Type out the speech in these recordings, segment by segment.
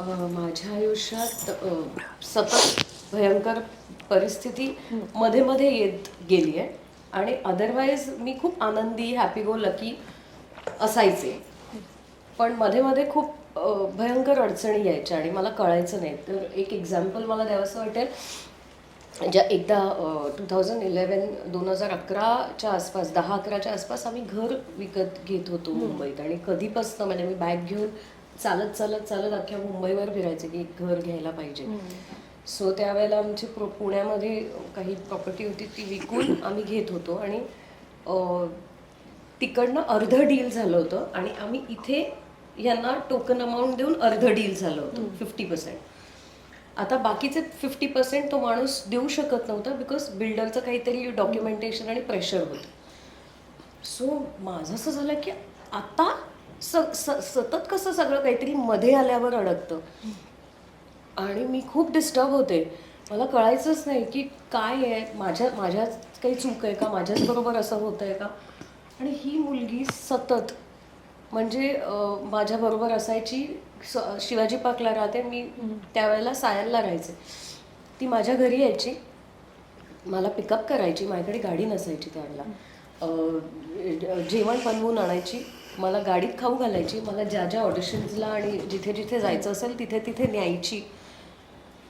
माझ्या आयुष्यात सतत भयंकर परिस्थिती मध्ये मध्ये येत गेली आहे. आणि अदरवाईज मी खूप आनंदी हॅपी गो लकी असायचे. पण मध्ये मध्ये खूप भयंकर अडचणी यायच्या आणि मला कळायचं नाही. तर एक एक्झाम्पल मला द्यावंसं वाटेल. ज्या एकदा टू थाउजंड इलेवन दोन हजार अकराच्या आसपास दहा अकराच्या आसपास आम्ही घर विकत घेत होतो मुंबईत. आणि कधीपासून म्हणजे मी बॅग घेऊन चालत चालत चालत अख्ख्या मुंबईवर फिरायचे की एक घर घ्यायला पाहिजे. सो त्यावेळेला आमची पुण्यामध्ये काही प्रॉपर्टी होती ती विकून आम्ही घेत होतो आणि तिकडनं अर्ध डील झालं होतं आणि आम्ही इथे यांना टोकन अमाऊंट देऊन अर्ध डील झालं होतं फिफ्टी पर्सेंट आता बाकीचे फिफ्टी पर्सेंट तो माणूस देऊ शकत नव्हता बिकॉज बिल्डरचं काहीतरी डॉक्युमेंटेशन आणि प्रेशर होतं. सो माझं असं झालं की आता स स सतत कसं सगळं काहीतरी मध्ये आल्यावर अडकतं. आणि मी खूप डिस्टर्ब होते. मला कळायचंच नाही की काय आहे माझ्या माझ्याच काही चूक आहे का? माझ्याच बरोबर असं होतं आहे का? आणि ही मुलगी सतत म्हणजे माझ्याबरोबर असायची. स शिवाजी पार्कला राहते. मी त्यावेळेला सायनला राहायचे. ती माझ्या घरी यायची. मला पिकअप करायची. माझ्याकडे गाडी नसायची त्यावेळेला. जेवण बनवून आणायची. मला गाडीत खाऊ घालायची मला ज्या ज्या ऑडिशन्सला आणि जिथे जिथे जायचं असेल तिथे तिथे न्यायची.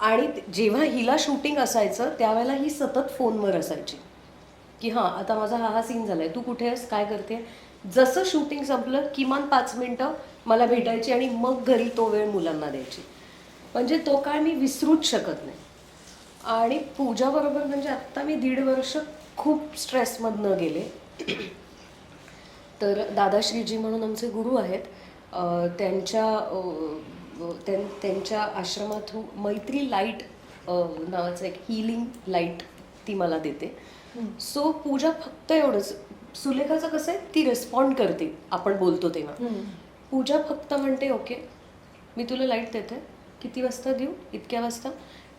आणि जेव्हा हिला शूटिंग असायचं त्यावेळेला ही सतत फोनवर असायची. की हां आता माझा हा हा सीन झाला आहे तू कुठे आहेस काय करते? जसं शूटिंग संपलं किमान पाच मिनटं मला भेटायची आणि मग घरी तो वेळ मुलांना द्यायची. म्हणजे तो काय मी विसरूच शकत नाही. आणि पूजाबरोबर म्हणजे आत्ता मी दीड वर्ष खूप स्ट्रेसमधनं गेले. तर दादाश्रीजी म्हणून आमचे गुरु आहेत. त्यांच्या त्यां- त्यांच्या आश्रमात मैत्री लाइट नावाचं एक हिलिंग लाइट ती मला देते. सो पूजा फक्त एवढंच. सुलेखाचं कसं आहे ती रिस्पॉन्ड करते आपण बोलतो तेव्हा. पूजा फक्त म्हणते ओके मी तुला लाइट देते. किती वाजता देऊ? इतक्या वाजता.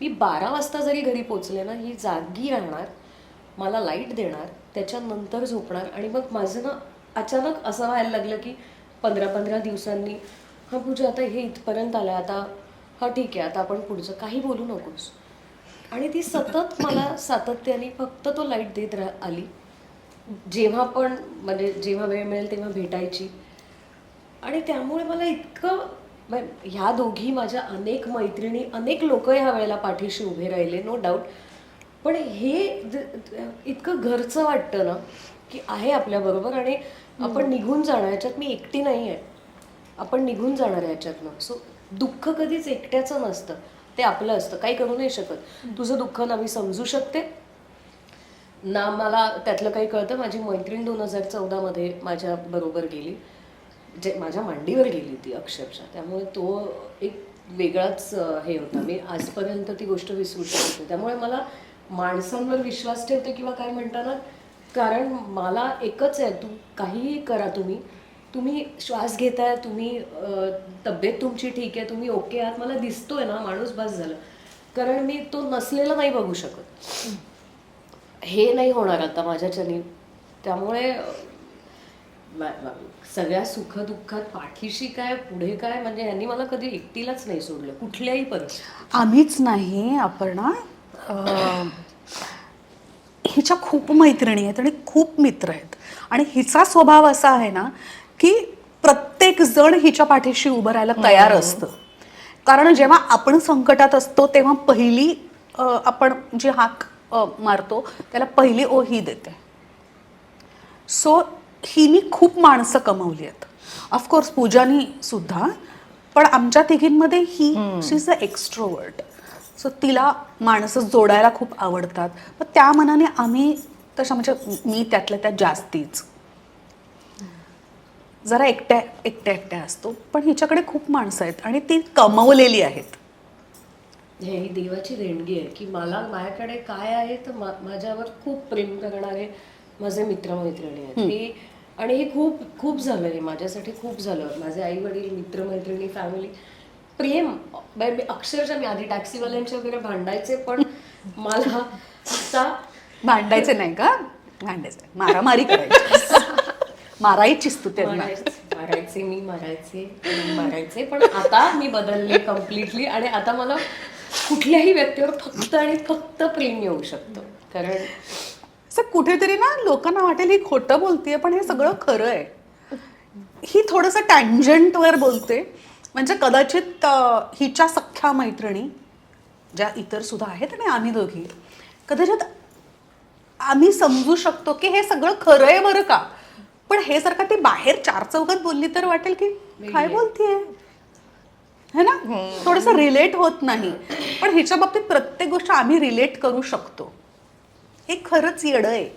मी बारा वाजता जरी घरी पोचले ना ही जागी राहणार मला लाइट देणार त्याच्यानंतर झोपणार आणि मग माझं ना अचानक असं व्हायला लागलं की पंधरा पंधरा दिवसांनी हा पूजा आता हे इथपर्यंत आलं आता हा ठीक आहे आता आपण पुढचं काही बोलू नकोस. आणि ती सतत मला सातत्याने फक्त तो लाइट देत राह आली. जेव्हा पण म्हणजे जेव्हा वेळ मिळेल तेव्हा भेटायची. आणि त्यामुळे मला इतकं ह्या दोघी माझ्या अनेक मैत्रिणी अनेक लोक ह्या वेळेला पाठीशी उभे राहिले नो डाऊट पण हे इतकं घरचं वाटतं ना की आहे आपल्याबरोबर आणि आपण निघून जाणार याच्यात मी एकटी नाही आहे. आपण निघून जाणार याच्यातनं. सो दुःख कधीच एकट्याचं नसतं. ते आपलं असतं. काही करू नाही शकत. तुझं दुःख ना मी समजू शकते. ना मला त्यातलं काही कळतं. माझी मैत्रीण दोन हजार चौदामध्ये माझ्या बरोबर गेली. जे माझ्या मांडीवर गेली ती अक्षरशः. त्यामुळे तो एक वेगळाच हे होता. मी आजपर्यंत ती गोष्ट विसरू शकते त्यामुळे मला माणसांवर विश्वास ठेवते किंवा काय म्हणताना कारण मला एकच आहे तू काहीही करा तुम्ही. तुम्ही श्वास घेताय तुम्ही तब्येत तुमची ठीक आहे तुम्ही ओके आहात. मला दिसतोय ना माणूस बस झालं. कारण मी तो नसलेला नाही बघू शकत. हे नाही होणार आता माझ्याच्यानी त्यामुळे सगळ्या सुखदुःखात पाठीशी काय पुढे काय म्हणजे यांनी मला कधी एकटीलाच नाही सोडलं. कुठल्याही पण आम्हीच नाही अपर्णा. हिच्या खूप मैत्रिणी आहेत आणि खूप मित्र आहेत. आणि हिचा स्वभाव असा आहे ना की प्रत्येक जण हिच्या पाठीशी उभं राहायला तयार असतं. कारण जेव्हा आपण संकटात असतो तेव्हा पहिली आपण जी हाक मारतो त्याला पहिली ओ ही देते. सो हिनी खूप माणसं कमवली आहेत. ऑफकोर्स पूजानी सुद्धा पण आमच्या तिघींमध्ये ही she is a extrovert so तिला माणसं जोडायला खूप आवडतात. पण त्या मनाने आम्ही तशा म्हणजे मी त्यातल्या त्यात जास्तीच. जरा एकट्या एकट्या एकट्या असतो. पण हिच्याकडे खूप माणसं आहेत आणि ती कमवलेली आहेत. हे ही देवाची देणगी आहे की मला माझ्याकडे काय आहे तर माझ्यावर खूप प्रेम करणारे माझे मित्रमैत्रिणी आहेत. हे आणि हे खूप खूप झालं हे माझ्यासाठी खूप झालं. माझे आई वडील मित्रमैत्रिणी फॅमिली प्रेम. अक्षरशः मी आधी टॅक्सीवाल्यांचे वगैरे भांडायचे पण मला आता भांडायचे नाही का? भांडायचे मारामारी करायची. मारायचीच तू त्यांना. मारायचे मी मारायचे मारायचे पण आता मी बदलले कम्प्लिटली आणि आता मला कुठल्याही व्यक्तीवर फक्त आणि फक्त प्रेम येऊ शकतं. कारण असं कुठेतरी ना लोकांना वाटेल ही खोटं बोलतेय पण हे सगळं खरं आहे. ही थोडंसं टँजंटवर बोलते. म्हणजे कदाचित हिच्या सख्ख्या मैत्रिणी ज्या इतर सुद्धा आहेत आणि आम्ही दोघी कदाचित आम्ही समजू शकतो की हे सगळं खरं आहे बरं का? पण हे जर का ती बाहेर चार चौकात बोलली तर वाटेल की काय बोलतीये? है ना? थोडंसं रिलेट होत नाही. पण हिच्या बाबतीत प्रत्येक गोष्ट आम्ही रिलेट करू शकतो. हे खरंच येडं आहे.